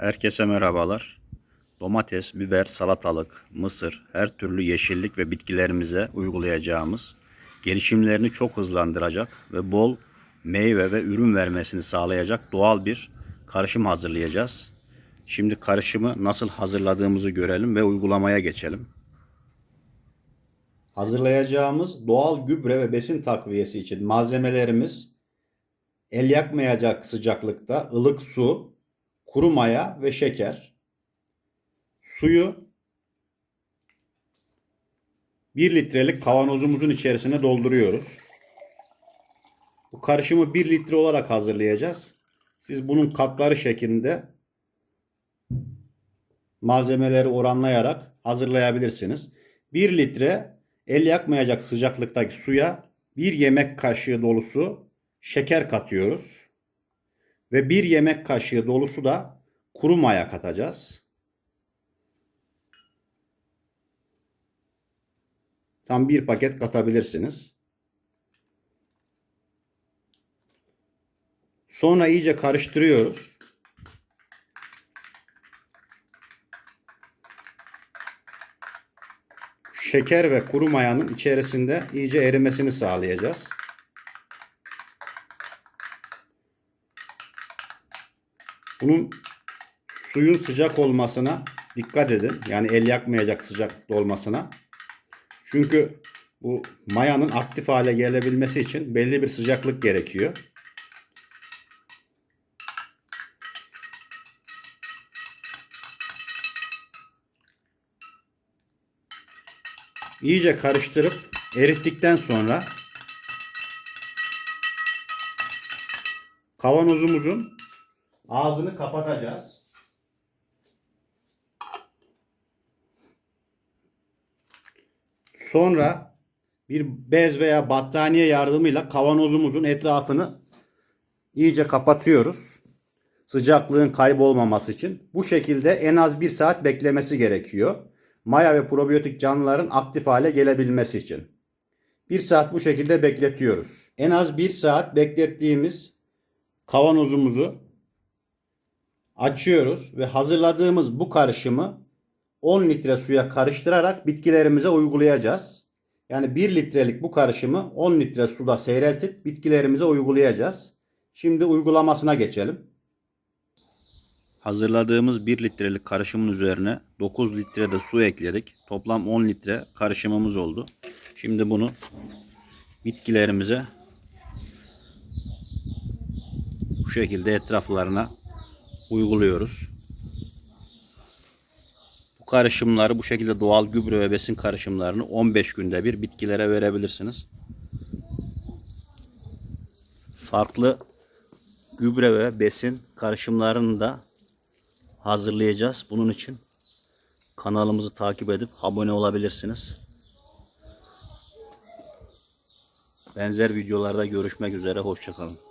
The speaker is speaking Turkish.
Herkese merhabalar. Domates, biber, salatalık, mısır, her türlü yeşillik ve bitkilerimize uygulayacağımız gelişimlerini çok hızlandıracak ve bol meyve ve ürün vermesini sağlayacak doğal bir karışım hazırlayacağız. Şimdi karışımı nasıl hazırladığımızı görelim ve uygulamaya geçelim. Hazırlayacağımız doğal gübre ve besin takviyesi için malzemelerimiz el yakmayacak sıcaklıkta ılık su, kuru maya ve şeker. Suyu 1 litrelik kavanozumuzun içerisine dolduruyoruz. Bu karışımı 1 litre olarak hazırlayacağız. Siz bunun katları şeklinde malzemeleri oranlayarak hazırlayabilirsiniz. 1 litre el yakmayacak sıcaklıktaki suya 1 yemek kaşığı dolusu şeker katıyoruz. Ve 1 yemek kaşığı dolusu da kuru maya katacağız. Tam bir paket katabilirsiniz. Sonra iyice karıştırıyoruz. Şeker ve kuru mayanın içerisinde iyice erimesini sağlayacağız. Bunun suyun sıcak olmasına dikkat edin. Yani el yakmayacak sıcaklıkta olmasına. Çünkü bu mayanın aktif hale gelebilmesi için belli bir sıcaklık gerekiyor. İyice karıştırıp erittikten sonra kavanozumuzun ağzını kapatacağız. Sonra bir bez veya battaniye yardımıyla kavanozumuzun etrafını iyice kapatıyoruz. Sıcaklığın kaybolmaması için. Bu şekilde en az bir saat beklemesi gerekiyor. Maya ve probiyotik canlıların aktif hale gelebilmesi için. Bir saat bu şekilde bekletiyoruz. En az bir saat beklettiğimiz kavanozumuzu açıyoruz ve hazırladığımız bu karışımı 10 litre suya karıştırarak bitkilerimize uygulayacağız. Yani 1 litrelik bu karışımı 10 litre suda seyreltip bitkilerimize uygulayacağız. Şimdi uygulamasına geçelim. Hazırladığımız 1 litrelik karışımın üzerine 9 litre de su ekledik. Toplam 10 litre karışımımız oldu. Şimdi bunu bitkilerimize bu şekilde etraflarına uyguluyoruz. Bu karışımları bu şekilde doğal gübre ve besin karışımlarını 15 günde bir bitkilere verebilirsiniz. Farklı gübre ve besin karışımlarını da hazırlayacağız. Bunun için kanalımızı takip edip abone olabilirsiniz. Benzer videolarda görüşmek üzere. Hoşçakalın.